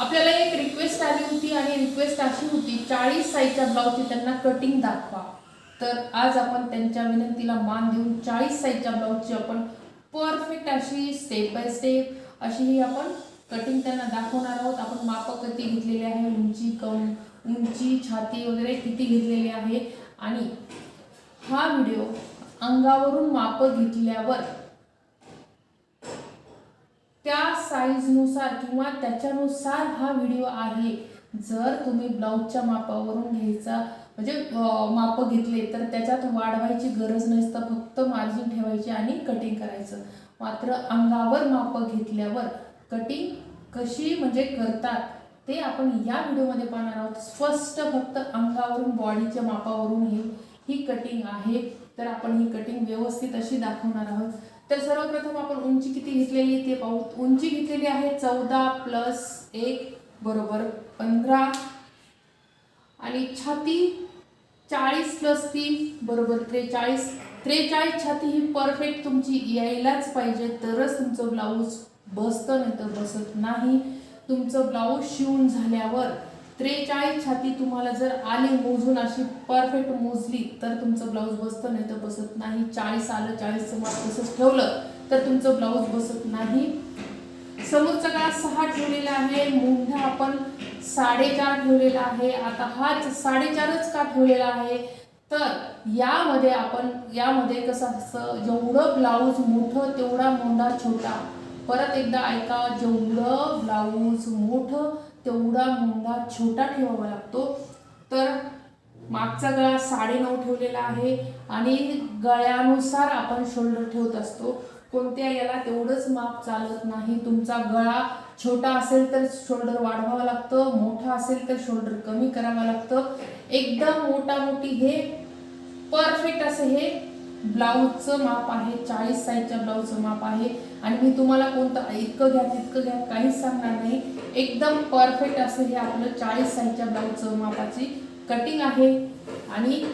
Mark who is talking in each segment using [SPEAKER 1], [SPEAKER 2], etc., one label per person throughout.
[SPEAKER 1] आपल्याला एक रिक्वेस्ट आली होती आणि रिक्वेस्ट अशी होती चाळीस साईजच्या ब्लाऊजची त्यांना कटिंग दाखवा. तर आज आपण त्यांच्या विनंतीला मान देऊन चाळीस साईजच्या ब्लाऊजची आपण परफेक्ट अशी स्टेप बाय स्टेप अशी ही आपण कटिंग त्यांना दाखवणार आहोत. आपण मापं किती घेतलेली आहे उंची कम उंची छाती वगैरे किती घेतलेली आहे. आणि हा व्हिडिओ अंगावरून मापं घेतल्यावर त्या साईजनुसार किंवा त्याच्यानुसार हा व्हिडिओ आहे. जर तुम्ही ब्लाऊजच्या मापावरून घ्यायचा म्हणजे माप मापं घेतले तर त्याच्यात वाढवायची गरज नसतं. फक्त मार्जिन ठेवायची आणि कटिंग करायचं. मात्र अंगावर मापं घेतल्यावर कटिंग कशी म्हणजे करतात ते आपण या व्हिडिओमध्ये पाहणार आहोत. स्पष्ट फक्त अंगावरून बॉडीच्या मापावरून ही ही कटिंग आहे. तर आपण ही कटिंग व्यवस्थित अशी दाखवणार आहोत. तर सर्वप्रथम आपण उंची किती घेतलेली आहे ते पाहू. उंची घेतलेली आहे चौदा प्लस एक बरोबर पंधरा. आणि छाती चाळीस प्लस तीन बरोबर त्रेचाळीस. त्रेचाळीस छाती ही परफेक्ट तुमची यायलाच पाहिजे. तरच तुमचं ब्लाऊज बसतं नाही तर बसत नाही. तुमचं ब्लाऊज शिवून झाल्यावर त्रेचाळीस छाती तुम्हाला जर आली मोजून अशी परफेक्ट मोजली तर तुमचं ब्लाऊज बसतं नाही तर बसत नाही. चाळीस आलं चाळीसचं माप तसंच ठेवलं तर तुमचं ब्लाऊज बसत नाही. समोरचा गळा सहा ठेवलेला आहे मुंढा आपण साडेचार ठेवलेला आहे. आता हाच साडेचारच का ठेवलेला आहे? तर यामध्ये आपण यामध्ये कसं असतं जेवढं ब्लाऊज मोठं तेवढा मोंढा छोटा. परत एकदा ऐका जेवढं ब्लाऊज मोठं तेवढा मुंडा छोटा ठेवावा लागतो. तर मागचा गळा साडेनऊ ठेवलेला आहे आणि गळ्यानुसार आपण शोल्डर ठेवत असतो. कोणत्या याला तेवढंच माप चालत नाही. तुमचा गळा छोटा असेल तर शोल्डर वाढवावं लागतं. मोठा असेल तर शोल्डर कमी करावं लागतं. एकदम मोठा मोठी हे परफेक्ट असं हे ब्लाऊजचं माप आहे चाळीस साईजच्या ब्लाऊजचं माप आहे. आणि मी तुम्हाला कोणतं इतकं घ्या तितकं घ्या काहीच सांगणार नाही. एकदम परफेक्ट असं हे आपलं चाळीस साईजच्या ब्लाऊजचं मापाची कटिंग आहे. आणि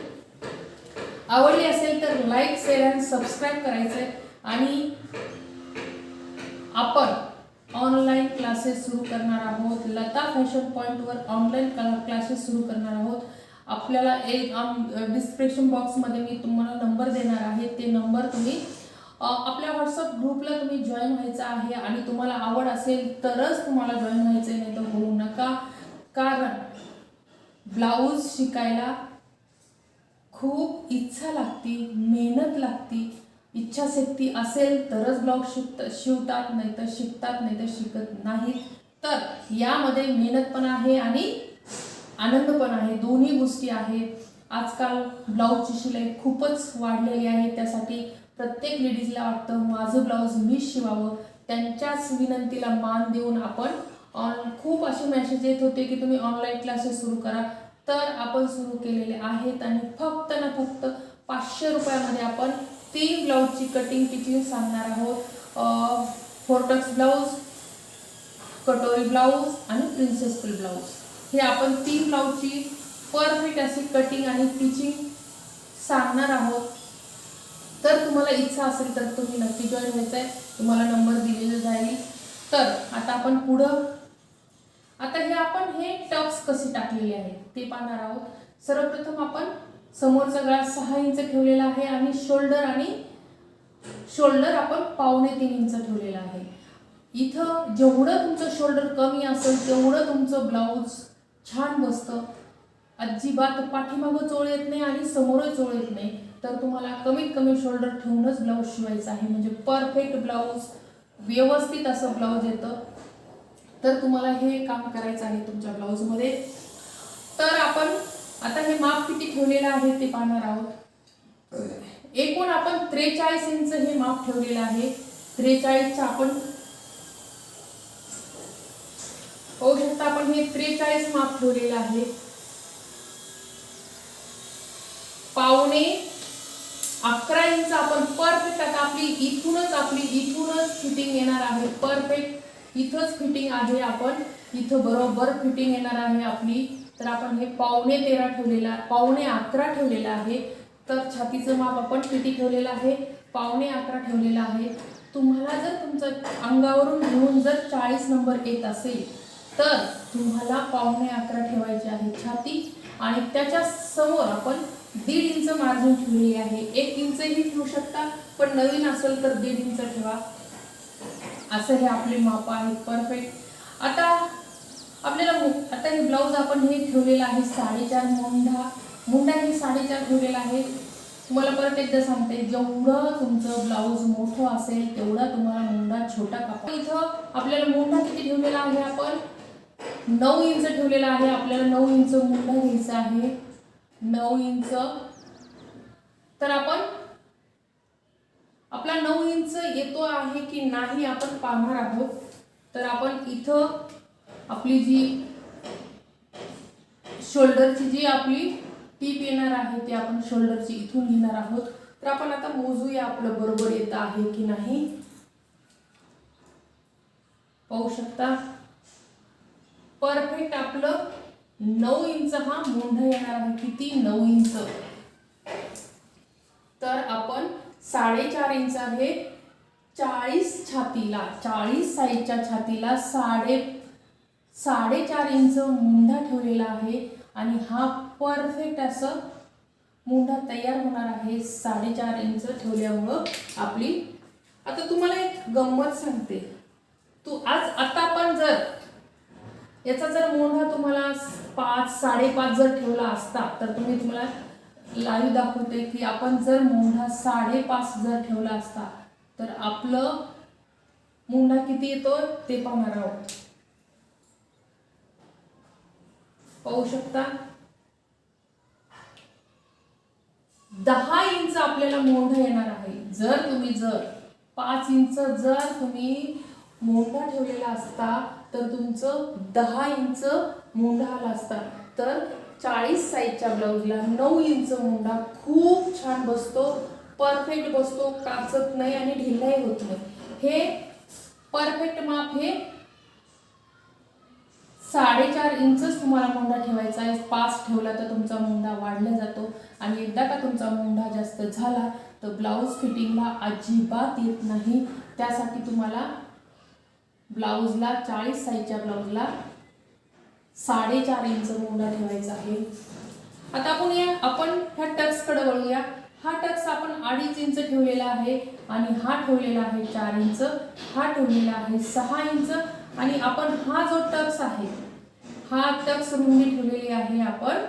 [SPEAKER 1] आवडली असेल तर लाईक शेअर अँड सबस्क्राईब करायचं आहे आणि आपण ऑनलाईन क्लासेस सुरू करणार आहोत. लता फॅशन पॉईंटवर ऑनलाईन क्लासेस सुरू करणार आहोत. आपल्याला एक डिस्क्रिप्शन बॉक्समध्ये मी तुम्हाला नंबर देणार आहे. ते नंबर तुम्ही आपल्या व्हॉट्सअप ग्रुपला तुम्ही जॉईन व्हायचं आहे आणि तुम्हाला आवड असेल तरच तुम्हाला जॉईन व्हायचं आहे नाही तर होऊ नका. कारण ब्लाऊज शिकायला खूप इच्छा लागती मेहनत लागती. इच्छाशक्ती असेल तरच ब्लाऊज शिकत शिवतात नाही तर शिकतात नाही तर शिकत नाहीत. तर यामध्ये मेहनत पण आहे आणि आनंद पण आहे. दोन्ही गोष्टी आहेत. आजकाल ब्लाऊजची शिलाई खूपच वाढलेली आहे. त्यासाठी प्रत्येक लेडीजला वाटतं माझं ब्लाऊज मी शिवावं. त्यांच्याच विनंतीला मान देऊन आपण ऑन खूप असे मेसेज येत होते की तुम्ही ऑनलाईन क्लासेस सुरू करा. तर आपण सुरू केलेले आहेत आणि फक्त ना फक्त पाचशे रुपयामध्ये आपण तीन ब्लाऊजची कटिंग टिचिंग सांगणार आहोत? फोर्टक्स ब्लाऊज कटोरी ब्लाऊज आणि प्रिन्सेस कट ब्लाऊज हे आपण तीन ब्लाऊजची परफेक्ट अशी कटिंग आणि स्टिचिंग सांगणार आहोत. तर तुम्हाला इच्छा असेल तर तुम्ही नक्की जॉईन व्हायचं आहे तुम्हाला नंबर दिलेला जाईल. तर आता आपण पुढं. आता हे आपण हे टक्स कसे टाकलेले आहे ते पाहणार आहोत. सर्वप्रथम आपण समोरचा गळा सहा इंच ठेवलेला आहे आणि शोल्डर आणि शोल्डर आपण पावणे तीन इंच ठेवलेला आहे. इथं जेवढं तुमचं शोल्डर कमी असेल तेवढं तुमचं ब्लाऊज छान बसतं. अजिबात पाठीमागं चोळ येत नाही आणि समोरही चोळ येत नाही. तर तुम्हाला कमीत कमी शोल्डर ठेवूनच ब्लाऊज शिवायचा आहे. म्हणजे परफेक्ट ब्लाऊज व्यवस्थित असं ब्लाऊज येतं. तर तुम्हाला हे काम करायचं आहे तुमच्या ब्लाऊजमध्ये. तर आपण आता हे माप किती ठेवलेलं आहे ते पाहणार आहोत. एकूण आपण त्रेचाळीस इंच हे माप ठेवलेलं आहे. त्रेचाळीसच्या आपण पाहू शकता आपण हे त्रेचाळीस माप ठेवलेलं आहे. पावणे अकरा इंच आपण परफेक्ट आता आपली इथूनच आपली इथूनच फिटिंग येणार आहे. परफेक्ट इथंच फिटिंग आहे आपण. इथं बरोबर फिटिंग येणार आहे आपली. तर आपण हे पावणे तेरा ठेवलेला पावणे अकरा ठेवलेला आहे. तर छातीचं माप आपण किती ठेवलेलं आहे? पावणे अकरा ठेवलेलं आहे. तुम्हाला जर तुमचं अंगावरून घेऊन जर चाळीस नंबर येत असेल तर तुम्हाला पावणे अकरा ठेवायचे आहे छाती आणि त्याच्यासमोर आपण दीड इंच मार्जिन ठेवली आहे. एक इंचही ठेवू शकता पण नवीन असेल तर दीड इंच ठेवा. असं हे आपले माप आहेत परफेक्ट आता आपल्याला आता हे ब्लाऊज आपण हे ठेवलेलं आहे साडेचार मुंढा मुंडा हे साडेचार ठेवलेला आहे. तुम्हाला परत एकदा सांगते जेवढं तुमचं ब्लाऊज मोठं असेल तेवढा तुम्हाला मुंडा छोटा कापा. इथं आपल्याला मुंडा किती ठेवलेला आहे आपण? नऊ इंच ठेवलेला आहे आपल्याला नऊ इंच मुंडा घ्यायचा आहे. नऊ इंच. तर आपण आपला नऊ इंच येतो आहे की नाही आपण पाहणार आहोत. तर आपण इथं आपली जी शोल्डरची जी आपली टीप येणार आहे ती आपण शोल्डरची इथून घेणार आहोत. तर आपण आता मोजूया आपलं बरोबर येत आहे की नाही. पाहू शकता? परफेक्ट आपलं नऊ इंच हा मोंढ येणार आहे. किती? नऊ इंच. तर आपण साडेचार इंच आहे. चाळीस छातीला चाळीस साईजच्या छातीला साडे साडेचार इंच मुंढा ठेवलेला आहे. आणि हा परफेक्ट असं मुंढा तयार होणार आहे. साडेचार इंच ठेवल्यामुळं आपली आता तुम्हाला एक गंमत सांगते. तू आज आता आपण जर याचा जर मोंढा तुम्हाला पाच साडेपाच जर ठेवला असता तर तुम्ही तुम्हाला लाईव्ह दाखवते की आपण जर मोंढा साडेपाच जर ठेवला असता तर आपलं मुंढा किती येतो? ते पाहणार आहोत. पाहू शकता? दहा इंच आपल्याला मोंढा येणार आहे. जर तुम्ही जर पाच इंच जर तुम्ही मोंढा ठेवलेला असता तर तुमचं दहा इंच मोंढा आला तर चाळीस साईजच्या ब्लाऊजला नऊ इंच मुंडा खूप छान बसतो परफेक्ट बसतो काचत नाही आणि ढिल्लाही होत नाही. हे परफेक्ट माप हे साडेचार इंचच तुम्हाला मुंडा ठेवायचा आहे. पाच ठेवला तर तुमचा मुंडा वाढला जातो आणि एकदा का तुमचा मुंडा जास्त झाला तर ब्लाऊज फिटिंगला अजिबात येत नाही. त्यासाठी तुम्हाला ब्लाऊजला चाळीस साईजच्या ब्लाऊजला साडेचार इंच मोंडा ठेवायचा आहे. आता आपण या आपण ह्या टक्सकडे वळूया. हा टक्स आपण अडीच इंच ठेवलेला आहे आणि हा ठेवलेला आहे चार इंच. हा ठेवलेला आहे सहा इंच. आणि आपण हा जो टक्स आहे हा टक्स रुंदी ठेवलेली आहे आपण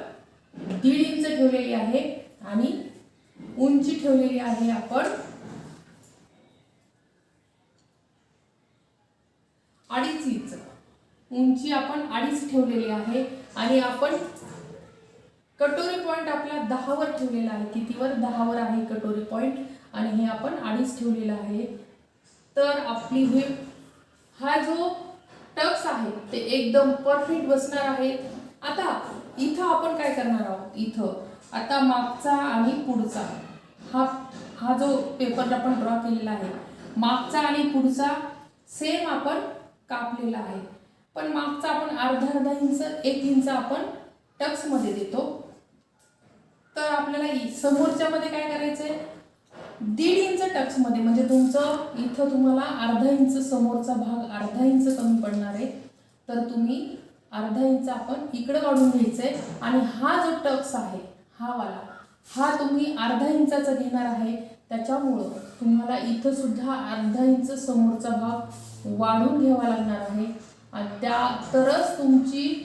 [SPEAKER 1] दीड इंच ठेवलेली आहे आणि उंची ठेवलेली आहे आपण अडीच इंच उंची आपण अडीच ठेवलेली आहे आणि आपण कटोरी पॉईंट आपला दहावर ठेवलेला आहे. कितीवर? दहावर आहे कटोरी पॉईंट आणि हे आपण अडीच ठेवलेलं आहे. तर आपली हे हा जो टक्स आहे ते एकदम परफेक्ट बसणार आहे. आता इथं आपण काय करणार आहोत? इथं. आता मागचा आणि पुढचा. हा हा जो पेपर आपण ड्रॉ केलेला आहे. मागचा आणि पुढचा सेम आपण कापलेला आहे. पण मागचा आपण अर्धा अर्धा इंच एक इंच आपण टक्समध्ये देतो. तर आपल्याला समोरच्यामध्ये काय करायचंय? दीड इंच टक्समध्ये म्हणजे तुमचं इथं तुम्हाला अर्धा इंच समोरचा भाग अर्धा इंच कमी पडणार आहे. तर तुम्ही अर्धा इंच आपण इकडं काढून घ्यायचंय. आणि हा जो टक्स आहे हा वाला हा तुम्ही अर्धा इंचाचा घेणार आहे. त्याच्यामुळं तुम्हाला इथं सुद्धा अर्धा इंच समोरचा भाग वाढून घ्यावा लागणार आहे. आणि त्या तरच तुमची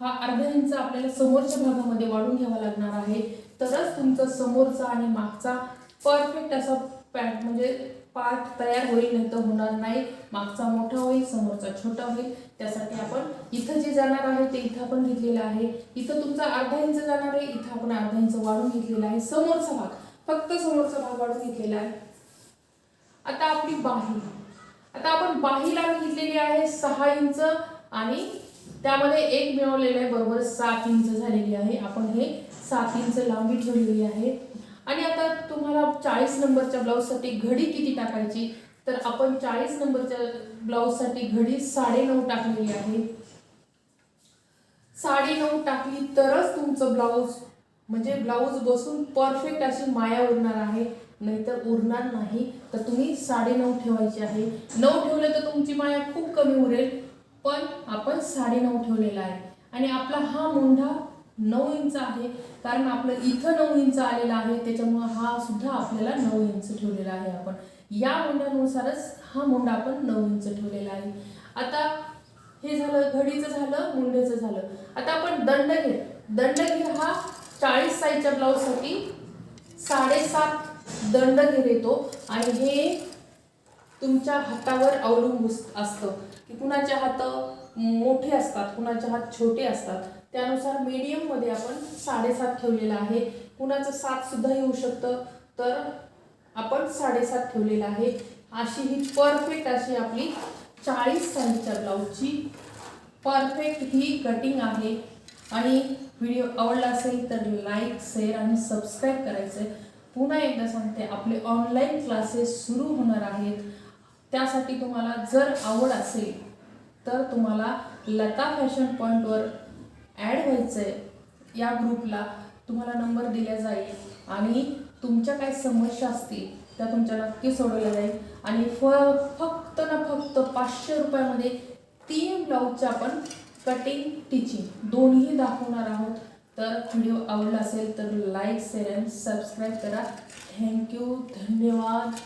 [SPEAKER 1] हा अर्धा इंच आपल्याला समोरच्या भागामध्ये वाढून घ्यावा लागणार आहे. तरच तुमचा समोरचा आणि मागचा परफेक्ट असा पॅन्ट म्हणजे पार्ट तयार होईल नाही तर होणार नाही. मागचा मोठा होईल समोरचा छोटा होईल. त्यासाठी आपण इथं जे जाणार आहे ते इथं आपण घेतलेलं आहे. इथं तुमचा अर्धा इंच जाणार आहे इथं आपण अर्धा इंच वाढून घेतलेला आहे. समोरचा भाग. फक्त समोरचा भाग वाढून घेतलेला आहे. आता आपली बाही. आता आपण बाही लावून घेतलेली आहे सहा इंच आणि त्यामध्ये एक मिळवलेलं आहे बरोबर सात इंच झालेली आहे. आपण हे सात इंच लांबी ठेवलेली आहे. आणि आता तुम्हाला चाळीस नंबरच्या ब्लाऊजसाठी घडी किती टाकायची? तर आपण चाळीस नंबरच्या ब्लाऊजसाठी घडी साडेनऊ टाकलेली आहे. साडेनऊ टाकली तरच तुमचं ब्लाऊज म्हणजे ब्लाऊज बसून परफेक्ट अशी माया उरणार आहे. नाहीतर उरणार नाही. तर तुम्ही साडे नऊ ठेवायची आहे. नऊ ठेवलं तर तुमची माया खूप कमी उरेल. पण आपण साडे नऊ ठेवलेला आहे. आणि आपला हा मुंढा नऊ इंच आहे. कारण आपलं इथं नऊ इंच आलेला आहे. त्याच्यामुळं हा सुद्धा आपल्याला नऊ इंच ठेवलेला आहे आपण. या मुंड्यानुसारच हा मुंडा आपण नऊ इंच ठेवलेला आहे. आता हे झालं घडीचं झालं मुंड्याचं झालं. आता आपण दंडघेर दंडघेर हा चाळीस साईजच्या ब्लाऊजसाठी साडेसात दंडघेर येतो. आणि हे तुमच्या हातावर अवलंबून असतं. की कुणाचे हात मोठे असतात कुणाचे हात छोटे असतात त्यानुसार मीडियममध्ये आपण साडेसात ठेवलेलं आहे. कुणाचं सातसुद्धा येऊ शकतं तर आपण साडेसात ठेवलेलं आहे. अशी ही परफेक्ट अशी आपली चाळीस साईजच्या ब्लाऊजची परफेक्ट ही कटिंग आहे. आणि व्हिडिओ आवडला असेल तर लाईक शेअर आणि सबस्क्राईब करायचं आहे पुन्हा एकदा सांगते आपले ऑनलाईन क्लासेस सुरू होणार आहेत. त्यासाठी तुम्हाला जर आवड असेल तर तुम्हाला लता फॅशन पॉईंटवर ॲड व्हायचं आहे या ग्रुपला तुम्हाला नंबर दिला जाईल आणि तुमच्या काही समस्या असतील त्या तुमच्या नक्की सोडवल्या जाईल. आणि फ फक्त ना फक्त पाचशे रुपयामध्ये तीन ब्लाऊजचे आपण कटिंग टिचिंग दोन्ही दाखवणार आहोत. तर व्हिडिओ आवडला असेल तर लाईक शेअर अँड सबस्क्राईब करा. थँक्यू धन्यवाद.